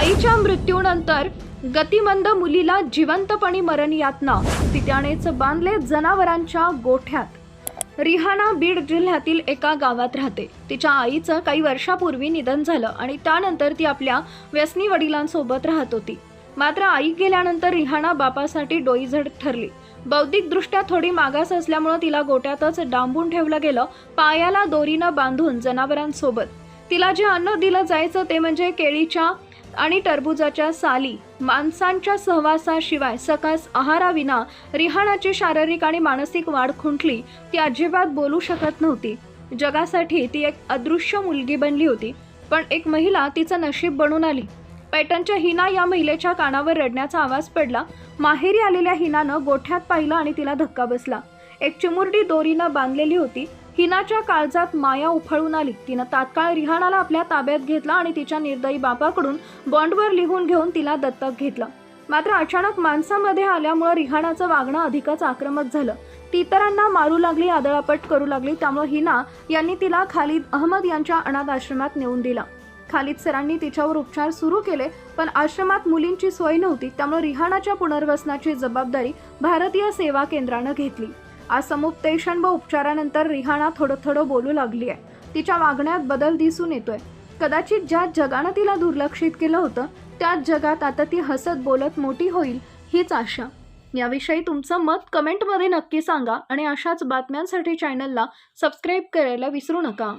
आईच्या मृत्यूनंतर गतिमंद मुलीला जिवंतपणी मरण यातना. पित्यानेच बांधले जनावरांच्या गोठ्यात. रिहाना बीड जिल्ह्यातील एका गावात राहते. तिच्या आईचं काही वर्षापूर्वी निधन झालं आणि त्यानंतर ती आपल्या व्यसनी वडिलांसोबत राहत होती. मात्र आई गेल्यानंतर रिहाना बापासाठी डोईझड ठरली. बौद्धिकदृष्ट्या थोडी मागास असल्यामुळं तिला गोट्यातच डांबून ठेवलं गेलं पायाला दोरीनं बांधून जनावरांसोबत. तिला जे अन्न दिलं जायचं ते म्हणजे केळीच्या आणि टरबूजाच्या साली माणसांच्या सहवासाशिवाय सकास आहाराविना रिहाणाची शारीरिक आणि मानसिक वाढ खुंटली ती अजिबात बोलू शकत नव्हती. जगासाठी ती एक अदृश्य मुलगी बनली होती पण एक महिला तिचं नशीब बनून आली. पैठणच्या हिना या महिलेच्या कानावर रडण्याचा आवाज पडला. माहेरी आलेल्या हिनानं गोठ्यात पाहिलं आणि तिला धक्का बसला. एक चिमुरडी दोरीनं बांधलेली होती. हिनाच्या काळजात माया उफाळून आली. तिनं तात्काळ रिहाणाला आपल्या ताब्यात घेतला आणि तिच्या निर्दयी बापाकडून बॉन्डवर लिहून घेऊन तिला दत्तक घेतलं. मात्र अचानक माणसामध्ये आल्यामुळं रिहाणाचं वागणं अधिकच आक्रमक झालं. ती इतरांना मारू लागली आदळापट करू लागली त्यामुळे हिना यांनी तिला खालिद अहमद यांच्या अनाथ आश्रमात नेऊन दिला. खालिद सरांनी तिच्यावर उपचार सुरू केले पण आश्रमात मुलींची सोय नव्हती त्यामुळे रिहाणाच्या पुनर्वसनाची जबाबदारी भारतीय सेवा केंद्रानं घेतली. आज समुपदेशन व उपचारानंतर रिहाणा थोडं थोडं बोलू लागली आहे. तिच्या वागण्यात बदल दिसून येतोय. कदाचित ज्या जगानं तिला दुर्लक्षित केलं होतं त्याच जगात आता ती हसत बोलत मोठी होईल हीच आशा. याविषयी तुमचं मत कमेंटमध्ये नक्की सांगा आणि अशाच बातम्यांसाठी चॅनलला सबस्क्राईब करायला विसरू नका.